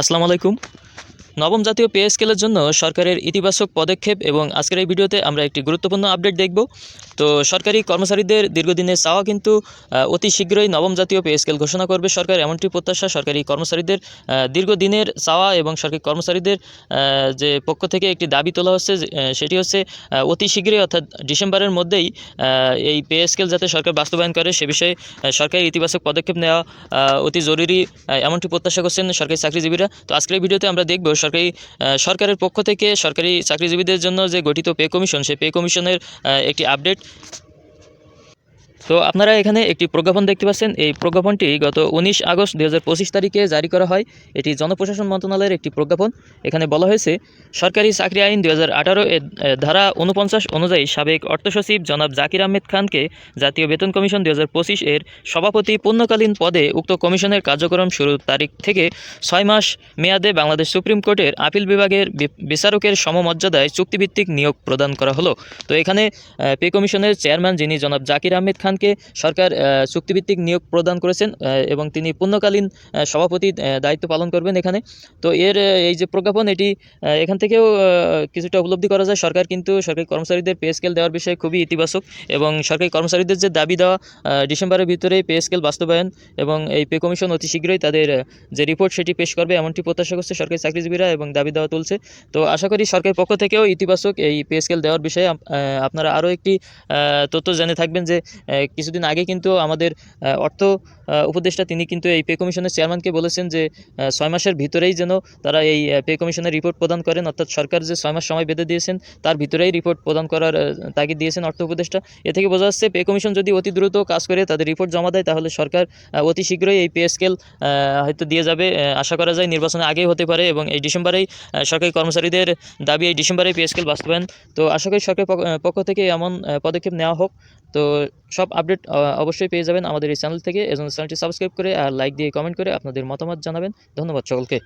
আসসালামু আলাইকুম। নবম জাতীয় পে স্কেলের জন্য সরকারের ইতিবাচক পদক্ষেপ এবং আজকের এই ভিডিওতে আমরা একটি গুরুত্বপূর্ণ আপডেট দেখব। তো সরকারি কর্মচারীদের দীর্ঘদিনের চাওয়া কিন্তু অতি শীঘ্রই নবম জাতীয় পে স্কেল ঘোষণা করবে সরকার। এমনটি প্রত্যাশা সরকারি কর্মচারীদের দীর্ঘদিনের চাওয়া এবং সরকারি কর্মচারীদের যে পক্ষ থেকে একটি দাবি তোলা হচ্ছে সেটি হচ্ছে অতি শীঘ্রই অর্থাৎ ডিসেম্বরের মধ্যেই এই পে স্কেল যাতে সরকার বাস্তবায়ন করে সে বিষয়ে আহ, সরকারি ইতিবাচক পদক্ষেপ নেওয়া অতি জরুরি এমনটি প্রত্যাশা করছেন সরকারি চাকরিজীবীরা। তো আজকের ভিডিওতে আমরা দেখব সরকারি সরকারের পক্ষ থেকে সরকারি চাকরিজীবীদের জন্য যে গঠিত পে কমিশন, সেই পে কমিশনের একটি আপডেট তো আপনারা এখানে একটি প্রজ্ঞাপন দেখতে পাচ্ছেন। এই প্রজ্ঞাপনটি গত উনিশ আগস্ট দু হাজার পঁচিশ তারিখে জারি করা হয়। এটি জনপ্রশাসন মন্ত্রণালয়ের একটি প্রজ্ঞাপন। এখানে বলা হয়েছে, সরকারি চাকরি আইন দু হাজার আঠারো এর ধারা উনপঞ্চাশ অনুযায়ী সাবেক অর্থ সচিব জনাব জাকির আহমেদ খানকে জাতীয় বেতন কমিশন দু হাজার পঁচিশ এর সভাপতি পূর্ণকালীন পদে উক্ত কমিশনের কার্যক্রম শুরুর তারিখ থেকে ছয় মাস মেয়াদে বাংলাদেশ সুপ্রিম কোর্টের আপিল বিভাগের বিচারকের সমমর্যাদায় চুক্তিভিত্তিক নিয়োগ প্রদান করা হলো। তো এখানে পে কমিশনের চেয়ারম্যান যিনি জনাব জাকির আহমেদ খানকে সরকার চুক্তিভিত্তিক নিয়োগ প্রদান করেছেন এবং তিনি পূর্ণকালীন সভাপতি দায়িত্ব পালন করবেন এখানে। তো এর এই যে প্রজ্ঞাপন, এটি এখান থেকেও কিছুটা উপলব্ধি করা যায়। সরকার কিন্তু সরকারি কর্মচারীদের পে স্কেল দেওয়ার বিষয়ে খুবই ইতিবাচক এবং সরকারি কর্মচারীদের যে দাবি দেওয়া ডিসেম্বরের ভিতরে পে স্কেল বাস্তবায়ন এবং এই পে কমিশন অতি শীঘ্রই তাদের যে রিপোর্ট, সেটি পেশ করবে, এমনটি প্রত্যাশা করছে সরকারি চাকরিজীবীরা এবং দাবি দেওয়া তুলছে। তো আশা করি সরকারের পক্ষ থেকেও ইতিবাচক এই পে স্কেল দেওয়ার বিষয়ে আপনারা আরও একটি তথ্য জেনে থাকবেন যে কিছুদিন আগে কিন্তু আমাদের অর্থ উপদেষ্টা তিনি কিন্তু এই পে কমিশনের চেয়ারম্যানকে বলেছেন যে ছয় মাসের ভিতরেই যেন তারা এই পে কমিশনের রিপোর্ট প্রদান করেন। অর্থাৎ সরকার যে ছয় মাস সময় বেঁধে দিয়েছেন, তার ভিতরেই রিপোর্ট প্রদান করার তাগিদ দিয়েছেন অর্থ উপদেষ্টা। এ থেকে বোঝা যাচ্ছে, পে কমিশন যদি অতি দ্রুত কাজ করে, তাদের রিপোর্ট জমা দেয়, তাহলে সরকার অতি শীঘ্রই এই পে স্কেল হয়তো দিয়ে যাবে আশা করা যায় নির্বাচনের আগেই হতে পারে এবং এই ডিসেম্বরেই সরকারি কর্মচারীদের দাবি এই ডিসেম্বরেই পে স্কেল বাস্তবায়ন। তো আশা করি সরকারের পক্ষ- পক্ষ থেকে এমন পদক্ষেপ নেওয়া হোক। তো সব আপডেট অবশ্যই পেয়ে যাবেন আমাদের এই চ্যানেল থেকে। এজন্য চ্যানেলটি সাবস্ক্রাইব করে আর লাইক দিয়ে কমেন্ট করে আপনাদের মতামত জানাবেন। ধন্যবাদ সকলকে।